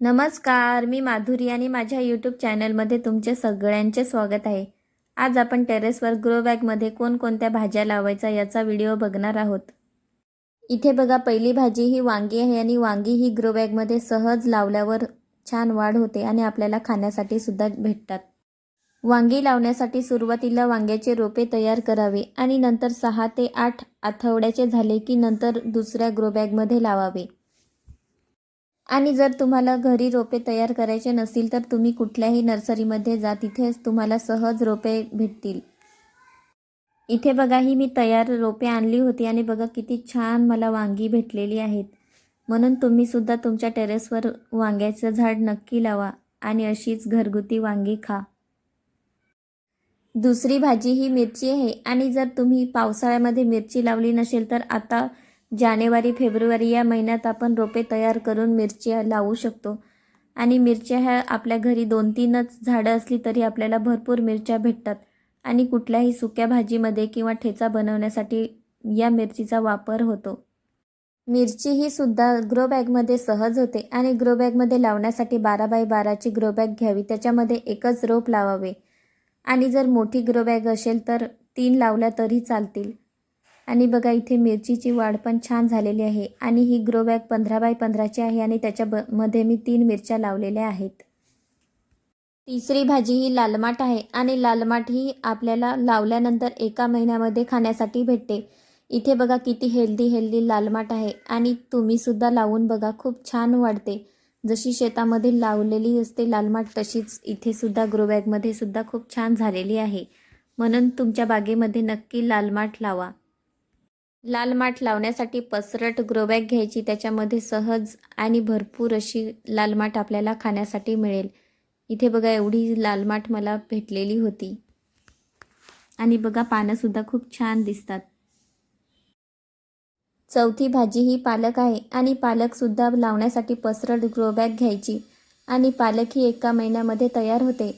नमस्कार मी माधुरी आणि माझ्या यूट्यूब चॅनलमध्ये तुमचे सगळ्यांचे स्वागत आहे. आज आपण टेरेसवर ग्रो बॅगमध्ये कोणकोणत्या भाज्या लावायचा याचा व्हिडिओ बघणार आहोत. इथे बघा पहिली भाजी ही वांगी आहे आणि वांगी ही ग्रो बॅगमध्ये सहज लावल्यावर छान वाढ होते आणि आपल्याला खाण्यासाठी सुद्धा भेटतात. वांगी लावण्यासाठी सुरुवातीला वांग्याचे रोपे तयार करावे आणि नंतर सहा ते आठ आठवड्याचे झाले की नंतर दुसऱ्या ग्रो बॅगमध्ये लावावे. आणि जर तुम्हाला घरी रोपे तयार करायचे नसतील तर तुम्ही कुठल्याही नर्सरीमध्ये जा तिथेच तुम्हाला सहज रोपे भेटतील. इथे बघा ही मी तयार रोपे आणली होती आणि बघा किती छान मला वांगी भेटलेली आहेत. म्हणून तुम्ही सुद्धा तुमच्या टेरेसवर वांग्याचं झाड नक्की लावा आणि अशीच घरगुती वांगी खा. दुसरी भाजी ही मिरची आहे आणि जर तुम्ही पावसाळ्यामध्ये मिरची लावली नसेल तर आता जानेवारी फेब्रुवारी या महिन्यात आपण रोपे तयार करून मिरच्या लावू शकतो. आणि मिरच्या ह्या आपल्या घरी दोन तीनच झाडं असली तरी आपल्याला भरपूर मिरच्या भेटतात. आणि कुठल्याही सुक्या भाजीमध्ये किंवा ठेचा बनवण्यासाठी या मिरचीचा वापर होतो. मिरची ही सुद्धा ग्रो बॅगमध्ये सहज होते आणि ग्रो बॅगमध्ये लावण्यासाठी बारा बाय बाराची ग्रो बॅग घ्यावी. त्याच्यामध्ये एकच रोप लावावे. आणि जर मोठी ग्रो बॅग असेल तर तीन लावल्या तरी चालतील. आणि बघा इथे मिरचीची वाढ पण छान झालेली आहे. आणि ही ग्रो बॅग पंधरा बाय पंधराची आहे आणि त्याच्या ब मध्ये मी तीन मिरच्या लावलेल्या आहेत. तिसरी भाजी ही लालमाट आहे आणि लालमाट ही आपल्याला लावल्यानंतर एका महिन्यामध्ये खाण्यासाठी भेटते. इथे बघा किती हेल्दी हेल्दी लालमाट आहे आणि तुम्हीसुद्धा लावून बघा खूप छान वाढते. जशी शेतामध्ये लावलेली असते लालमाट तशीच इथे सुद्धा सुद्धा खूप छान झालेली आहे. म्हणून तुमच्या बागेमध्ये नक्की लालमाट लावा. लाल माठ लावण्यासाठी पसरट ग्रोबॅग घ्यायची. त्याच्यामध्ये सहज आणि भरपूर अशी लाल माठ आपल्याला खाण्यासाठी मिळेल. इथे बघा एवढी लाल माठ मला भेटलेली होती. आणि बघा पानंसुद्धा खूप छान दिसतात. चौथी भाजी ही पालक आहे आणि पालकसुद्धा लावण्यासाठी पसरट ग्रोबॅग घ्यायची. आणि पालक ही एका महिन्यामध्ये तयार होते.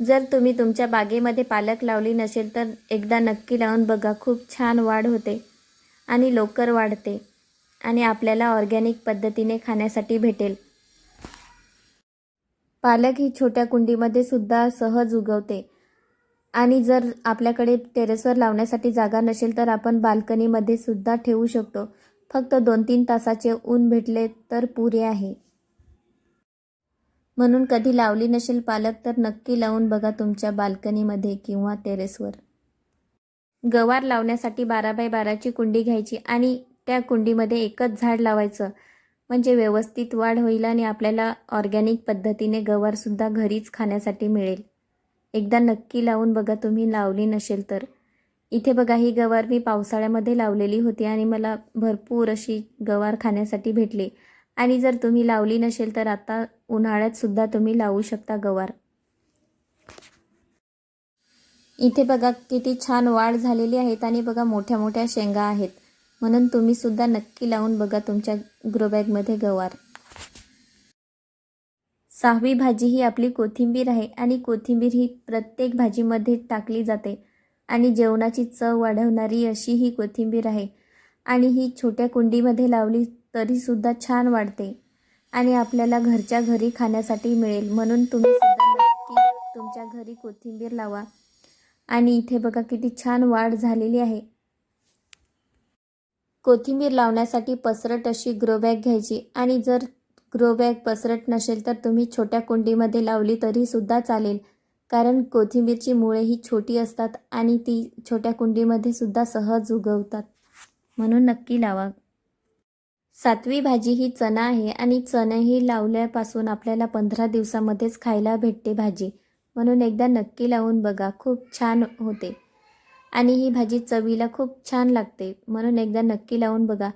जर तुम्ही तुमच्या बागेमध्ये पालक लावली नसेल तर एकदा नक्की लावून बघा खूप छान वाढ होते आणि लवकर वाढते आणि आपल्याला ऑर्गॅनिक पद्धतीने खाण्यासाठी भेटेल. पालक ही छोट्या कुंडीमध्ये सुद्धा सहज उगवते आणि जर आपल्याकडे टेरेसवर लावण्यासाठी जागा नसेल तर आपण बाल्कनीमध्ये सुद्धा ठेवू शकतो. फक्त दोन तीन तासाचे ऊन भेटले तर पुरे आहे. म्हणून कधी लावली नसेल पालक तर नक्की लावून बघा तुमच्या बाल्कनीमध्ये किंवा टेरेसवर. गवार लावण्यासाठी बारा बाय बाराची कुंडी घ्यायची आणि त्या कुंडीमध्ये एकच झाड लावायचं. म्हणजे व्यवस्थित वाढ होईल आणि आपल्याला ऑर्गॅनिक पद्धतीने गवारसुद्धा घरीच खाण्यासाठी मिळेल. एकदा नक्की लावून बघा तुम्ही लावली नसेल तर. इथे बघा ही गवार मी पावसाळ्यामध्ये लावलेली होती आणि मला भरपूर अशी गवार खाण्यासाठी भेटली. आणि जर तुम्ही लावली नसेल तर आता उन्हाळ्यात सुद्धा तुम्ही लावू शकता गवार. इथे बघा किती छान वाढ झालेली आहेत आणि बघा मोठ्या मोठ्या शेंगा आहेत. म्हणून तुम्ही सुद्धा नक्की लावून बघा तुमच्या ग्रोबॅगमध्ये गवार. सहावी भाजी ही आपली कोथिंबीर आहे आणि कोथिंबीर ही प्रत्येक भाजीमध्ये टाकली जाते आणि जेवणाची चव वाढवणारी अशी ही कोथिंबीर आहे. आणि ही छोट्या कुंडीमध्ये लावली तरीसुद्धा छान वाढते आणि आपल्याला घरच्या घरी खाण्यासाठी मिळेल. म्हणून तुम्ही सुद्धा नक्की तुमच्या घरी कोथिंबीर लावा. आणि इथे बघा किती छान वाढ झालेली आहे. कोथिंबीर लावण्यासाठी पसरट अशी ग्रोबॅग घ्यायची. आणि जर ग्रोबॅग पसरट नसेल तर तुम्ही छोट्या कुंडीमध्ये लावली तरीसुद्धा चालेल. कारण कोथिंबीरची मुळे ही छोटी असतात आणि ती छोट्या कुंडीमध्ये सुद्धा सहज उगवतात. म्हणून नक्की लावा. सातवी भाजी ही चणा आहे आणि चणही लावल्यापासून आपल्याला पंधरा दिवसामध्येच खायला भेटते भाजी. म्हणून एकदा नक्की लावून बघा खूप छान होते. आणि ही भाजी चवीला खूप छान लागते. म्हणून एकदा नक्की लावून बघा.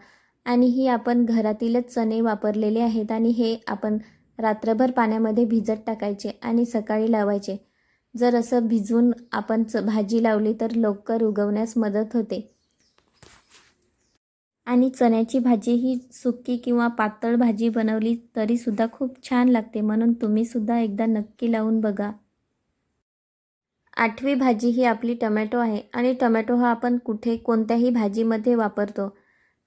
आणि ही आपण घरातीलच चणे वापरलेले आहेत आणि हे आपण रात्रभर पाण्यामध्ये भिजत टाकायचे आणि सकाळी लावायचे. जर असं भिजवून आपण च भाजी लावली तर लवकर उगवण्यास मदत होते. आणि चण्याची भाजी ही सुकी किंवा पातळ भाजी बनवली तरीसुद्धा खूप छान लागते. म्हणून तुम्हीसुद्धा एकदा नक्की लावून बघा. आठवी भाजी ही आपली टमॅटो आहे आणि टमॅटो हा आपण कुठे कोणत्याही भाजीमध्ये वापरतो.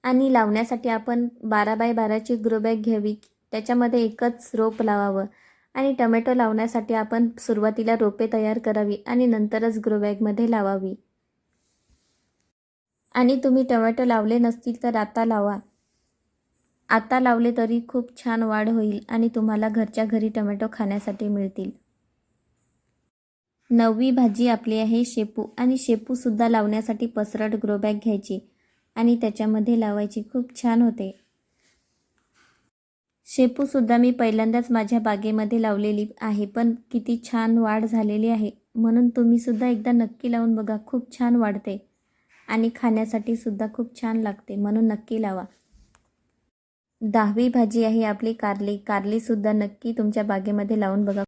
आणि लावण्यासाठी आपण बारा बाय बाराची ग्रो बॅग घ्यावी. त्याच्यामध्ये एकच रोप लावावं. आणि टमॅटो लावण्यासाठी आपण सुरुवातीला रोपे तयार करावी आणि नंतरच ग्रो बॅगमध्ये लावावी. आणि तुम्ही टमॅटो लावले नसतील तर आता लावा. आता लावले तरी खूप छान वाढ होईल आणि तुम्हाला घरच्या घरी टमॅटो खाण्यासाठी मिळतील. नववी भाजी आपली आहे शेपू आणि शेपूसुद्धा लावण्यासाठी पसरट ग्रोबॅग घ्यायची आणि त्याच्यामध्ये लावायची खूप छान होते. शेपूसुद्धा मी पहिल्यांदाच माझ्या बागेमध्ये लावलेली आहे पण किती छान वाढ झालेली आहे. म्हणून तुम्हीसुद्धा एकदा नक्की लावून बघा खूप छान वाढते. आणि खाण्यासाठी सुद्धा खूप छान लागते म्हणून नक्की लावा. दहावी भाजी आहे आपली कारली. कारलीसुद्धा नक्की तुमच्या बागेमध्ये लावून बघा.